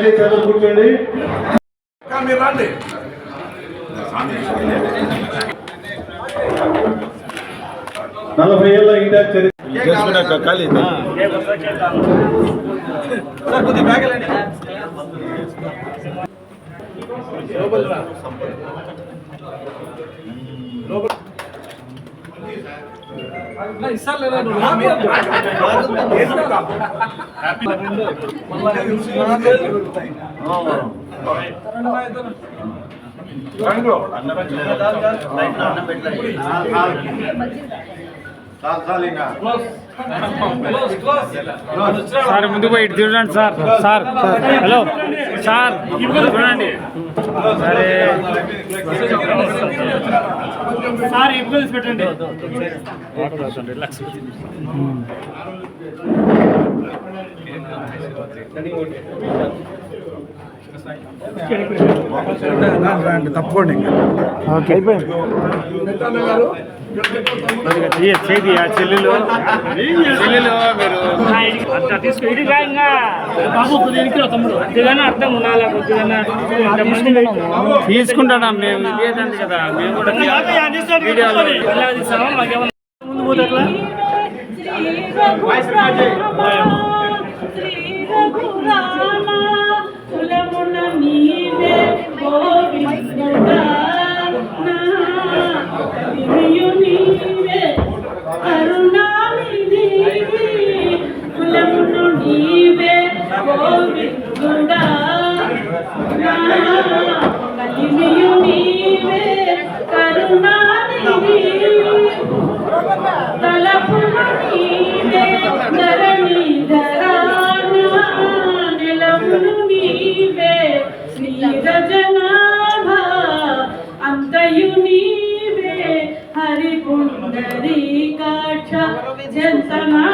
దయచేసి అందరూ కూర్చోండి. మీరు రండి. నలభై ఏళ్ళ ఇండియా చరిత్ర. సార్ ముందుకు పోయి చూడండి సార్ సార్. హలో. సార్ చూడండి. సరే. తీసి పెట్టండి రిలాక్స్ తప్పకోండి. ఓకే. చేతి ఆ చెల్లెలు. చెల్లెలు మీరు. అట్లా తీసుకు ఇదిగా ఇంకా బాబు కొద్దిగా తమ్ముడు కొద్దిగానే? అర్థం ఉండాలి కొద్దిగా తీసుకుంటాం మేము. ఇదేదండి కదా. మేము కూడా వీడియోలో ముందు పోతే ఎట్లా? కులమున నీవే గోవిందుడా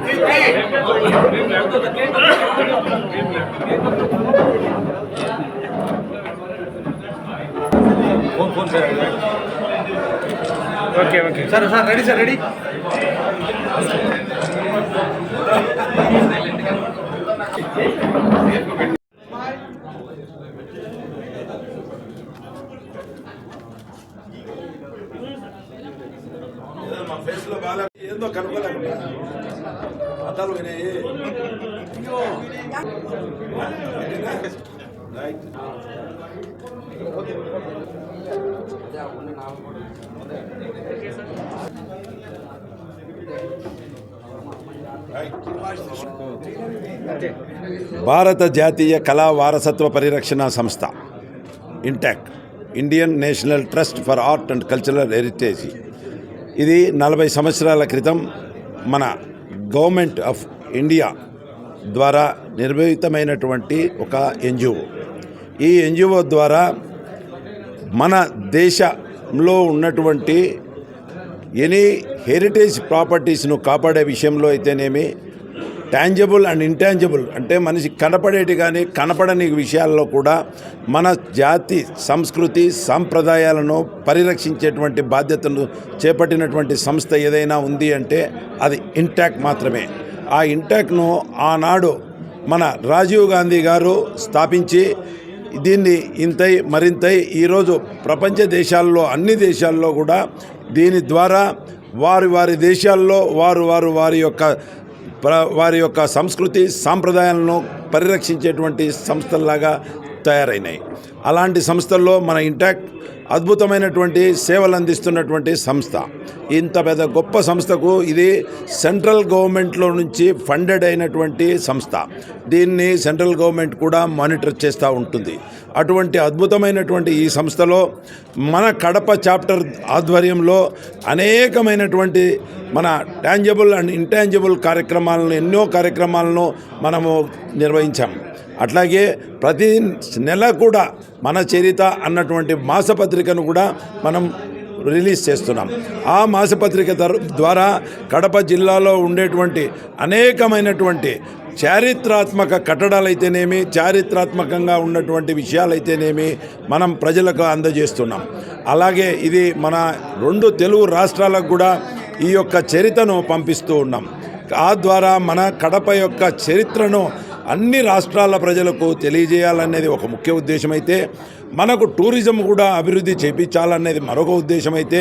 thank you thank you madam కూడా మరొకసారి హృదయపూర్వక ధన్యవాదాలు తెలియజేస్తూ మరి ఈ రోజుల్లో మన యొక్క విజయోత్సవ సభలో మనం అందరం కూడా ఓకే ఓకే సరే సార్ రెడీ సార్ రెడీ ఫేస్లో బాగా ఏందో కనుక్కోలేకుండా అద్దాలు పోయినాయి రైట్ భారత జాతీయ కళా వారసత్వ పరిరక్షణ సంస్థ INTACH Indian national trust for art and cultural heritage ఇది నలభై సంవత్సరాల క్రితం మన గవర్నమెంట్ ఆఫ్ ఇండియా ద్వారా నిర్వహితమైనటువంటి ఒక ఎన్జిఓ. ఈ ఎన్జిఓ ద్వారా మన దేశంలో ఉన్నటువంటి ఎనీ హెరిటేజ్ ప్రాపర్టీస్ను కాపాడే విషయంలో అయితేనేమి టాంజబుల్ అండ్ ఇంటాంజబుల్ అంటే మనిషి కనపడేటి కానీ కనపడని విషయాల్లో కూడా మన జాతి సంస్కృతి సాంప్రదాయాలను పరిరక్షించేటువంటి బాధ్యతను చేపట్టినటువంటి సంస్థ ఏదైనా ఉంది అంటే అది ఇంటాక్ మాత్రమే. ఆ ఇంటాక్ను ఆనాడు మన రాజీవ్ గాంధీ గారు స్థాపించి దీన్ని ఇంతై మరింతై ఈరోజు ప్రపంచ దేశాల్లో అన్ని దేశాల్లో కూడా దీని ద్వారా వారి వారి దేశాల్లో వారు వారు వారి యొక్క వారి యొక్క సంస్కృతి సాంప్రదాయాలను పరిరక్షించేటువంటి సంస్థల్లాగా తయారైనాయి. అలాంటి సంస్థల్లో మన ఇంటాక్ట్ అద్భుతమైనటువంటి సేవలు అందిస్తున్నటువంటి సంస్థ. ఇంత పెద్ద గొప్ప సంస్థకు ఇది సెంట్రల్ గవర్నమెంట్లో నుంచి ఫండెడ్ అయినటువంటి సంస్థ. దీన్ని సెంట్రల్ గవర్నమెంట్ కూడా మానిటర్ చేస్తూ ఉంటుంది. అటువంటి అద్భుతమైనటువంటి ఈ సంస్థలో మన కడప చాప్టర్ ఆధ్వర్యంలో అనేకమైనటువంటి మన టాంజబుల్ అండ్ ఇంటాంజబుల్ కార్యక్రమాలను ఎన్నో కార్యక్రమాలను మనము నిర్వహించాము అట్లాగే ప్రతి నెల కూడా మన చరిత అన్నటువంటి మాసపత్రికను కూడా మనం రిలీజ్ చేస్తున్నాం. ఆ మాసపత్రిక ద్వారా కడప జిల్లాలో ఉండేటువంటి అనేకమైనటువంటి చారిత్రాత్మక కట్టడాలైతేనేమి చారిత్రాత్మకంగా ఉన్నటువంటి విషయాలైతేనేమి మనం ప్రజలకు అందజేస్తున్నాం. అలాగే ఇది మన రెండు తెలుగు రాష్ట్రాలకు కూడా ఈ యొక్క చరిత్రను పంపిస్తూ ఉన్నాం. ఆ ద్వారా మన కడప యొక్క చరిత్రను అన్ని రాష్ట్రాల ప్రజలకు తెలియజేయాలనేది ఒక ముఖ్య ఉద్దేశం అయితే మనకు టూరిజం కూడా అభివృద్ధి చేపించాలనేది మరొక ఉద్దేశం అయితే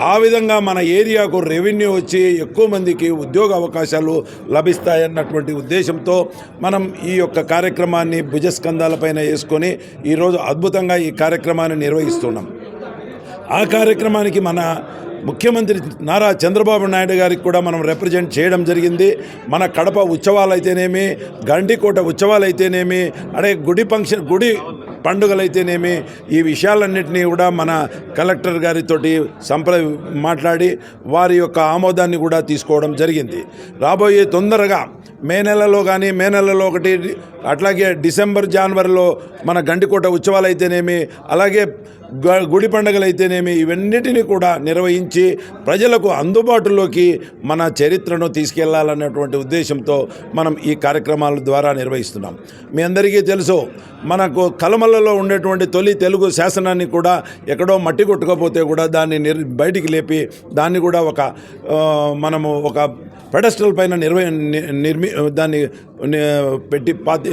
ఆ విధంగా మన ఏరియాకు రెవెన్యూ వచ్చి ఎక్కువ మందికి ఉద్యోగ అవకాశాలు లభిస్తాయన్నటువంటి ఉద్దేశంతో మనం ఈ యొక్క కార్యక్రమాన్ని భుజస్కంధాలపైన వేసుకొని ఈరోజు అద్భుతంగా ఈ కార్యక్రమాన్ని నిర్వహిస్తున్నాం. ఆ కార్యక్రమానికి మన ముఖ్యమంత్రి నారా చంద్రబాబు నాయుడు గారికి కూడా మనం రిప్రజెంట్ చేయడం జరిగింది. మన కడప ఉత్సవాలు అయితేనేమి గండికోట ఉత్సవాలు అయితేనేమి అదే గుడి ఫంక్షన్ గుడి పండుగలైతేనేమి ఈ విషయాలన్నింటినీ కూడా మన కలెక్టర్ గారితోటి సంప్ర మాట్లాడి వారి యొక్క ఆమోదాన్ని కూడా తీసుకోవడం జరిగింది. రాబోయే తొందరగా మే నెలలో కానీ మే నెలలో ఒకటి అట్లాగే డిసెంబర్ జనవరిలో మన గండికోట ఉత్సవాలు అయితేనేమి అలాగే గుడి పండుగలు అయితేనేమి ఇవన్నిటిని కూడా నిర్వహించి ప్రజలకు అందుబాటులోకి మన చరిత్రను తీసుకెళ్ళాలన్నటువంటి ఉద్దేశంతో మనం ఈ కార్యక్రమాల ద్వారా నిర్వహిస్తున్నాం. మీ అందరికీ తెలుసు మనకు కలమలలో ఉండేటువంటి తొలి తెలుగు శాసనాన్ని కూడా ఎక్కడో మట్టి కొట్టుకపోతే కూడా దాన్ని నిర్ బయటికి లేపి దాన్ని కూడా ఒక మనము ఒక పెడస్టల్ పైన నిర్వ నిర్మి దాన్ని పెట్టి పాతి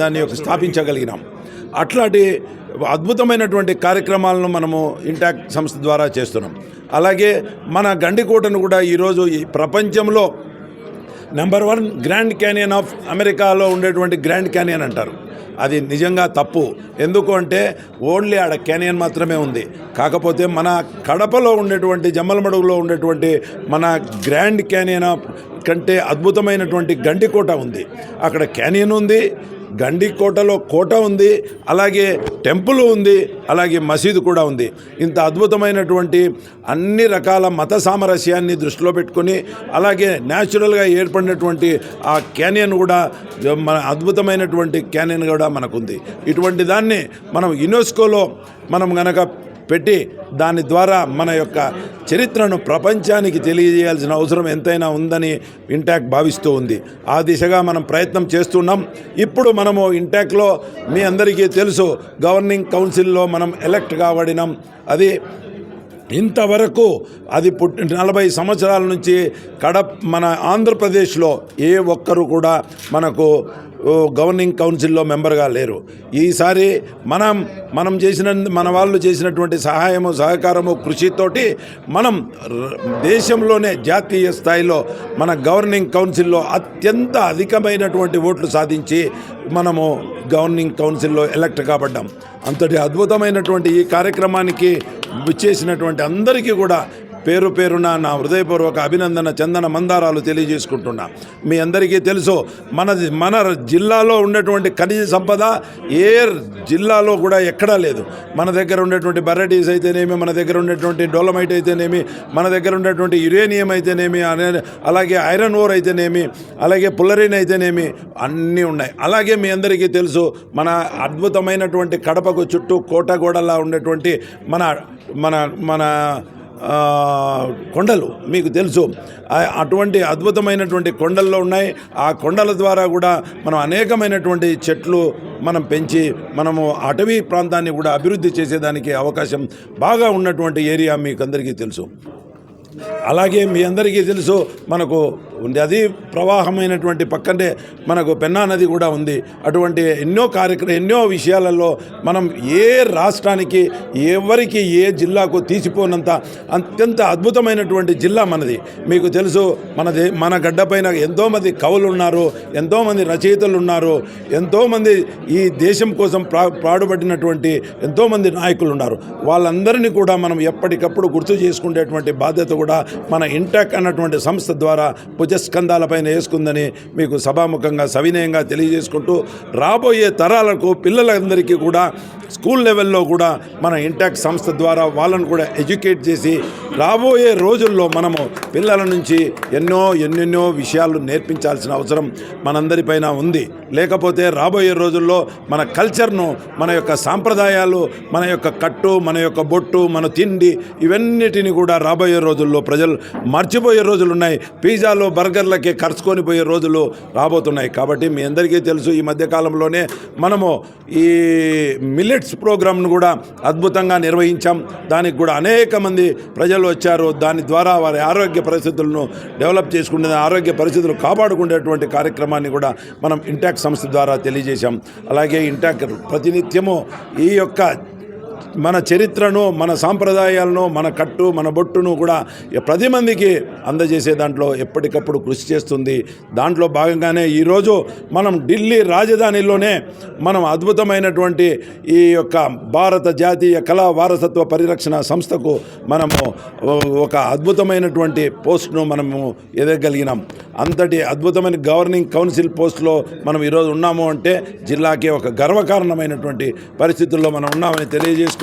దాన్ని యొక్క స్థాపించగలిగినాం. అట్లాంటి అద్భుతమైనటువంటి కార్యక్రమాలను మనము ఇంటాక్ట్ సంస్థ ద్వారా చేస్తున్నాం. అలాగే మన గండికోటను కూడా ఈరోజు ఈ ప్రపంచంలో number one Grand Canyon of అమెరికాలో ఉండేటువంటి గ్రాండ్ క్యానియన్ అంటారు. అది నిజంగా తప్పు. ఎందుకు అంటే ఓన్లీ ఆడ క్యానియన్ మాత్రమే ఉంది. కాకపోతే మన కడపలో ఉండేటువంటి జమ్మలమడుగులో ఉండేటువంటి మన గ్రాండ్ క్యానియన్ ఆఫ్ కంటే అద్భుతమైనటువంటి గండికోట ఉంది. అక్కడ క్యానియన్ ఉంది గండికోటలో కోట ఉంది అలాగే టెంపుల్ ఉంది అలాగే మసీదు కూడా ఉంది. ఇంత అద్భుతమైనటువంటి అన్ని రకాల మత సామరస్యాన్ని దృష్టిలో పెట్టుకొని అలాగే న్యాచురల్గా ఏర్పడినటువంటి ఆ క్యానియన్ కూడా మన అద్భుతమైనటువంటి క్యానియన్ కూడా మనకుంది. ఇటువంటి దాన్ని మనం యునెస్కోలో మనం గనక పెట్టి దాని ద్వారా మన యొక్క చరిత్రను ప్రపంచానికి తెలియజేయాల్సిన అవసరం ఎంతైనా ఉందని ఇంటాక్ భావిస్తూ ఉంది. ఆ దిశగా మనం ప్రయత్నం చేస్తున్నాం. ఇప్పుడు మనము ఇంటాక్లో మీ అందరికీ తెలుసు గవర్నింగ్ కౌన్సిల్లో మనం ఎలక్ట్ కాబడినాం. అది ఇంతవరకు అది పుట్టి నలభై సంవత్సరాల నుంచి కడప మన ఆంధ్రప్రదేశ్లో ఏ ఒక్కరు కూడా మనకు గవర్నింగ్ కౌన్సిల్లో మెంబర్గా లేరు. ఈసారి మనం మనం చేసిన మన వాళ్ళు చేసినటువంటి సహాయము సహకారము కృషితోటి మనం దేశంలోనే జాతీయ స్థాయిలో మన గవర్నింగ్ కౌన్సిల్లో అత్యంత అధికమైనటువంటి ఓట్లు సాధించి మనము గవర్నింగ్ కౌన్సిల్లో ఎలక్ట్ కాబడ్డాం. అంతటి అద్భుతమైనటువంటి ఈ కార్యక్రమానికి విచ్చేసినటువంటి అందరికీ కూడా పేరు పేరున నా హృదయపూర్వక అభినందన చందన మందారాలు తెలియజేసుకుంటున్నా. మీ అందరికీ తెలుసు మన మన జిల్లాలో ఉన్నటువంటి ఖనిజ సంపద ఏ జిల్లాలో కూడా ఎక్కడా లేదు. మన దగ్గర ఉన్నటువంటి బర్రటీస్ అయితేనేమి మన దగ్గర ఉన్నటువంటి డోలమైట్ అయితేనేమి మన దగ్గర ఉండేటువంటి యురేనియం అయితేనేమి అలాగే ఐరన్ ఓర్ అయితేనేమి అలాగే పుల్లరిన్ అయితేనేమి అన్నీ ఉన్నాయి. అలాగే మీ అందరికీ తెలుసు మన అద్భుతమైనటువంటి కడపకు చుట్టూ కోటగోడలా ఉన్నటువంటి మన మన మన కొండలు మీకు తెలుసు. అటువంటి అద్భుతమైనటువంటి కొండల్లో ఉన్నాయి. ఆ కొండల ద్వారా కూడా మనం అనేకమైనటువంటి చెట్లు మనం పెంచి మనము అటవీ ప్రాంతాన్ని కూడా అభివృద్ధి చేసేదానికి అవకాశం బాగా ఉన్నటువంటి ఏరియా మీకు అందరికీ తెలుసు. అలాగే మీ అందరికీ తెలుసు మనకు ఉంది. అది ప్రవాహమైనటువంటి పక్కనే మనకు పెన్నా నది కూడా ఉంది. అటువంటి ఎన్నో కార్యక్రమ ఎన్నో విషయాలలో మనం ఏ రాష్ట్రానికి ఎవరికి ఏ జిల్లాకు తీసిపోనంత అత్యంత అద్భుతమైనటువంటి జిల్లా మనది. మీకు తెలుసు మనది మన గడ్డపైన ఎంతోమంది కవులు ఉన్నారు ఎంతోమంది రచయితలు ఉన్నారు ఎంతోమంది ఈ దేశం కోసం ప్రా పాడుపడినటువంటి ఎంతోమంది నాయకులు ఉన్నారు వాళ్ళందరినీ కూడా మనం ఎప్పటికప్పుడు గుర్తు చేసుకునేటువంటి బాధ్యత కూడా మన ఇంటాక్ అన్నటువంటి సంస్థ ద్వారా స్కందాలపైన వేసుకుందని మీకు సభాముఖంగా సవినయంగా తెలియజేసుకుంటూ రాబోయే తరాలకు పిల్లలందరికీ కూడా స్కూల్ లెవెల్లో కూడా మన ఇంటాక్ సంస్థ ద్వారా వాళ్ళను కూడా ఎడ్యుకేట్ చేసి రాబోయే రోజుల్లో మనము పిల్లల నుంచి ఎన్నో ఎన్నెన్నో విషయాలు నేర్పించాల్సిన అవసరం మనందరిపైన ఉంది. లేకపోతే రాబోయే రోజుల్లో మన కల్చర్ను మన యొక్క సాంప్రదాయాలు మన యొక్క కట్టు మన యొక్క బొట్టు మన తిండి ఇవన్నిటిని కూడా రాబోయే రోజుల్లో ప్రజలు మర్చిపోయే రోజులు ఉన్నాయి పిజ్జాలో బర్గర్లకి ఖర్చుకొని పోయే రోజులు రాబోతున్నాయి. కాబట్టి మీ అందరికీ తెలుసు ఈ మధ్యకాలంలోనే మనము ఈ మిల్లెట్స్ ప్రోగ్రామ్ను కూడా అద్భుతంగా నిర్వహించాం. దానికి కూడా అనేక మంది ప్రజలు వచ్చారు. దాని ద్వారా వారి ఆరోగ్య పరిస్థితులను డెవలప్ చేసుకునే ఆరోగ్య పరిస్థితులు కాపాడుకునేటువంటి కార్యక్రమాన్ని కూడా మనం ఇంటాక్ సంస్థ ద్వారా తెలియజేశాం. అలాగే ఇంటాక్ ప్రతినిత్యము ఈ యొక్క మన చరిత్రను మన సాంప్రదాయాలను మన కట్టు మన బొట్టును కూడా ప్రతి మందికి అందజేసే దాంట్లో ఎప్పటికప్పుడు కృషి చేస్తుంది. దాంట్లో భాగంగానే ఈరోజు మనం ఢిల్లీ రాజధానిలోనే మనం అద్భుతమైనటువంటి ఈ యొక్క భారత జాతీయ కళా వారసత్వ పరిరక్షణ సంస్థకు మనము ఒక అద్భుతమైనటువంటి పోస్ట్ను మనము ఎదగలిగినాం. అంతటి అద్భుతమైన గవర్నింగ్ కౌన్సిల్ పోస్ట్లో మనం ఈరోజు ఉన్నాము అంటే జిల్లాకే ఒక గర్వకారణమైనటువంటి పరిస్థితుల్లో మనం ఉన్నామని తెలియజేసుకుంటూ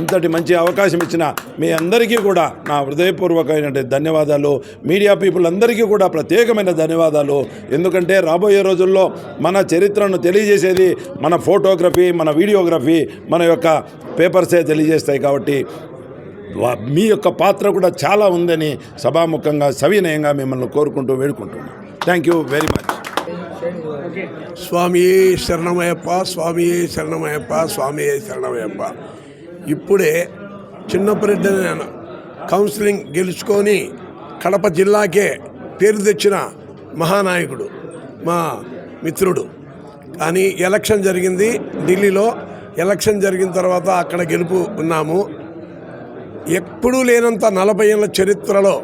ఇంతటి మంచి అవకాశం ఇచ్చిన మీ అందరికీ కూడా నా హృదయపూర్వకమైన ధన్యవాదాలు. మీడియా పీపుల్ అందరికీ కూడా ప్రత్యేకమైన ధన్యవాదాలు. ఎందుకంటే రాబోయే రోజుల్లో మన చరిత్రను తెలియజేసేది మన ఫోటోగ్రఫీ మన వీడియోగ్రఫీ మన యొక్క పేపర్సే తెలియజేస్తాయి కాబట్టి మీ యొక్క పాత్ర కూడా చాలా ఉందని సభాముఖంగా సవినయంగా మిమ్మల్ని కోరుకుంటూ వేడుకుంటున్నాను థ్యాంక్ యూ వెరీ మచ్ స్వామియే శరణమయ్యప్ప స్వామియే శరణమయ్యప్ప స్వామియే శరణమయ్యప్ప. ఇప్పుడే చిన్నప్పటి నేను కౌన్సిలింగ్ గెలుచుకొని కడప జిల్లాకే పేరు తెచ్చిన మహానాయకుడు మా మిత్రుడు. కానీ ఎలక్షన్ జరిగింది ఢిల్లీలో. ఎలక్షన్ జరిగిన తర్వాత అక్కడ గెలుపు ఉన్నాము. ఎప్పుడూ లేనంత నలభై ఏళ్ళ చరిత్రలో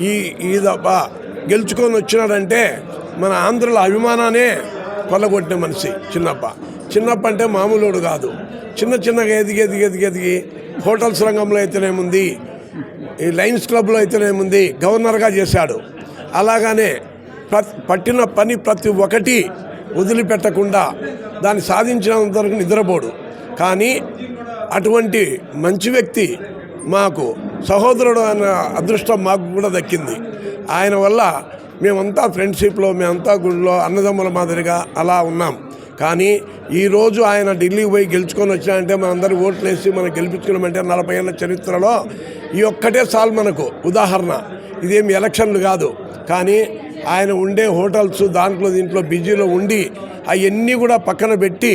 ఈ ఈ గెలుచుకొని వచ్చినాడంటే మన ఆంధ్రుల అభిమానానే కొల్లగొట్టిన మనిషి చిన్నప్ప. చిన్నప్ప అంటే మామూలుడు కాదు. చిన్న చిన్నగా ఎదిగి ఎదిగి ఎదిగి ఎదిగి హోటల్స్ రంగంలో అయితేనేముంది ఈ లయన్స్ క్లబ్లో అయితేనేముంది గవర్నర్గా చేశాడు. అలాగానే పట్టిన పని ప్రతి ఒక్కటి వదిలిపెట్టకుండా దాన్ని సాధించినంత వరకు నిద్రపోడు. కానీ అటువంటి మంచి వ్యక్తి మాకు సహోదరుడు అనే అదృష్టం మాకు కూడా దక్కింది. ఆయన వల్ల మేమంతా ఫ్రెండ్షిప్లో మేమంతా గుడిలో అన్నదమ్ముల మాదిరిగా అలా ఉన్నాం. కానీ ఈరోజు ఆయన ఢిల్లీకి పోయి గెలుచుకొని వచ్చినాయంటే మనందరూ ఓట్లు వేసి మనం గెలిపించుకున్నామంటే నలభై ఏళ్ళ చరిత్రలో ఈ ఒక్కటే సాల్ మనకు. ఉదాహరణ ఇదేమి ఎలక్షన్లు కాదు. కానీ ఆయన ఉండే హోటల్స్ దాంట్లో దీంట్లో బిజీలో ఉండి అవన్నీ కూడా పక్కన పెట్టి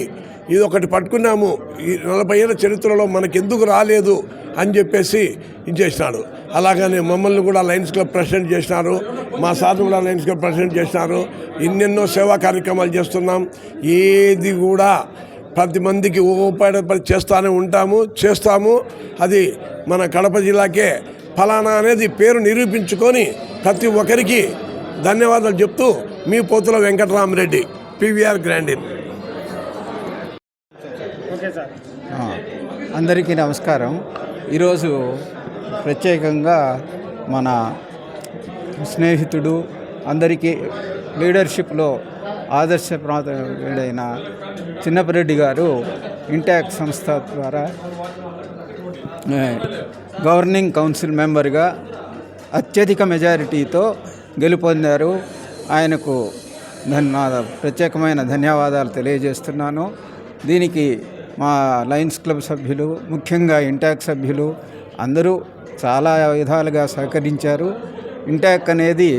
ఇది ఒకటి పట్టుకున్నాము. ఈ నలభై ఏళ్ళ చరిత్రలో మనకెందుకు రాలేదు అని చెప్పేసి ఇచ్చేసినాడు అలాగని మమ్మల్ని కూడా లయన్స్ క్లబ్ ప్రెసిడెంట్ చేసినారు. మా సార్లు కూడా లయన్స్ క్లబ్ ప్రెసిడెంట్ చేసినారు. ఎన్నెన్నో సేవా కార్యక్రమాలు చేస్తున్నాం. ఏది కూడా ప్రతి మందికి ఉపయోగపడి చేస్తూనే ఉంటాము చేస్తాము. అది మన కడప జిల్లాకే ఫలానా అనేది పేరు నిరూపించుకొని ప్రతి ఒక్కరికి ధన్యవాదాలు చెప్తూ మీ పోతుల వెంకటరామరెడ్డి పివిఆర్ గ్రాండిన్. అందరికీ నమస్కారం. ఈరోజు ప్రత్యేకంగా మన స్నేహితుడు అందరికీ లీడర్షిప్లో ఆదర్శప్రాతమైన చిన్నపరెడ్డి గారు ఇంటాక్ సంస్థ ద్వారా గవర్నింగ్ కౌన్సిల్ మెంబర్గా అత్యధిక మెజారిటీతో గెలుపొందారు. ఆయనకు ధన్యవాద ప్రత్యేకమైన ధన్యవాదాలు తెలియజేస్తున్నాను. దీనికి మా లయన్స్ క్లబ్ సభ్యులు ముఖ్యంగా ఇంటాక్ సభ్యులు అందరూ చాలా విధాలుగా సహకరించారు. ఇంటాక్ అనేది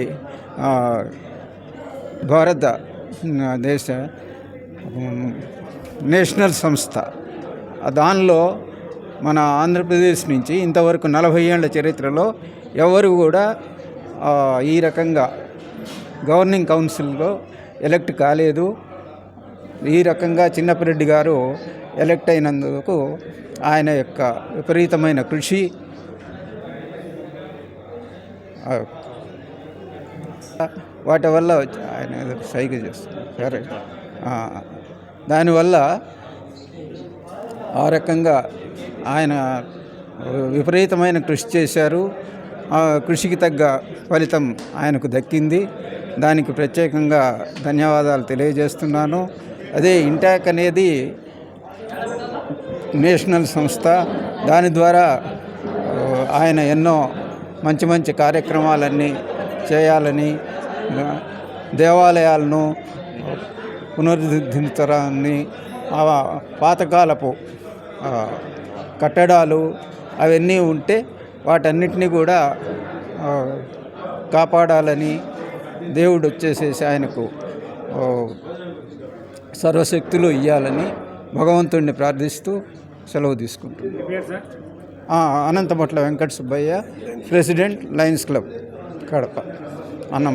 భారత దేశ నేషనల్ సంస్థ. దానిలో మన ఆంధ్రప్రదేశ్ నుంచి ఇంతవరకు నలభై ఏళ్ళ చరిత్రలో ఎవరు కూడా ఈ రకంగా గవర్నింగ్ కౌన్సిల్లో ఎలక్ట్ కాలేదు. ఈ రకంగా చిన్నపరెడ్డి గారు ఎలక్ట్ అయినందుకు ఆయన యొక్క విపరీతమైన కృషి వాటి వల్ల ఆయన ఏదో సైగ చేస్తున్నారు సరే. దానివల్ల ఆ రకంగా ఆయన విపరీతమైన కృషి చేశారు. ఆ కృషికి తగ్గ ఫలితం ఆయనకు దక్కింది. దానికి ప్రత్యేకంగా ధన్యవాదాలు తెలియజేస్తున్నాను. అదే ఇంటాక్ అనేది నేషనల్ సంస్థ. దాని ద్వారా ఆయన ఎన్నో మంచి మంచి కార్యక్రమాలన్నీ చేయాలని దేవాలయాలను పునరుద్ధరించడాన్ని పాతకాలపు కట్టడాలు అవన్నీ ఉంటే వాటన్నిటినీ కూడా కాపాడాలని దేవుడు వచ్చేసేసి ఆయనకు సర్వశక్తులు ఇవ్వాలని భగవంతుడిని ప్రార్థిస్తూ సెలవు తీసుకుంటున్నాను మీ Anantamatla Venkata Subbaiah president Lions Club Kadapa. అన్నం.